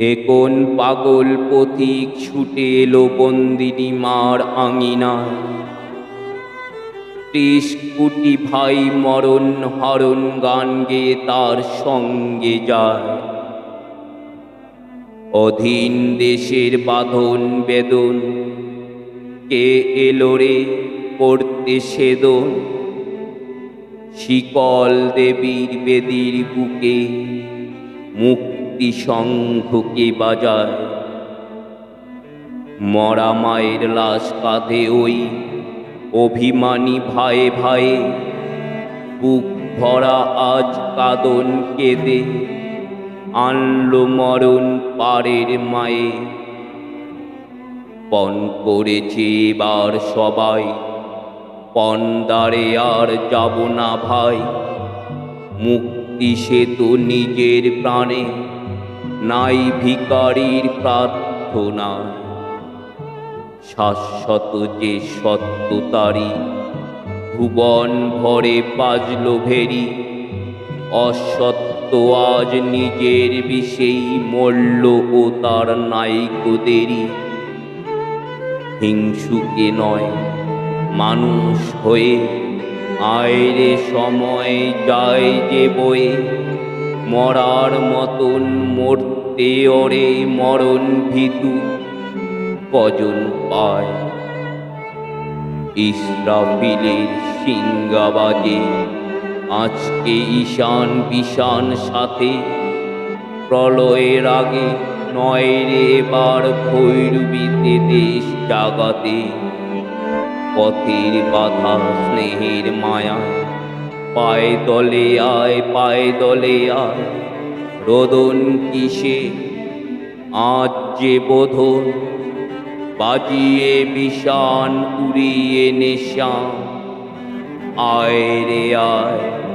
একন পাগল পথিক ছুটে এলো বন্দিনী মার আঙিনায় ত্রিশ ভাই মরণ হরণ গান গেয়ে তার সঙ্গে যায়। অধীন দেশের বাঁধন বেদন, কে এলো রে করতে সেদন? শিকল দেবীর বেদির বুকে মুক্তি শঙ্খকে বাজায়? মরা মায়ের লাশ কাঁধে ওই অভিমানী ভাই ভাই বুক ভরা আজ কাদন কেঁদে, আনলো মরণ পারের মায়ে। পণ করেছে এবার সবাই পন্দারে আর যাব না ভাই। মুক্তি সে তো নিজের প্রাণে? নাই ভিকারির প্রার্থনা। শাশ্বত যে সত্য তারি ভুবন ভরে বাজল ভেরি। অসত্য আজ নিজের বিষেই মরল ও তার নাইকদেরই হিংসুকে নয়, মানুষ হয়ে আয়রে সময় যায় যে বয়ে মরার মতন মরতে ওরে মরণ ভীতু কজন পায়। ইসরাফিলের সিংগাবাজে আজকে ঈশান বিশান সাথে, প্রলয়ের আগে নয় রে এবার ভৈরবীতে দেশ জাগাতে। পথের বাধা, স্নেহের মায়া। পায়ে দলে আয়, পায়ে দলে আয়। রোদন কিসে? আজ যে বোধন। বাজিয়ে বিষান, উড়িয়ে নেশা। আয় রে আয়।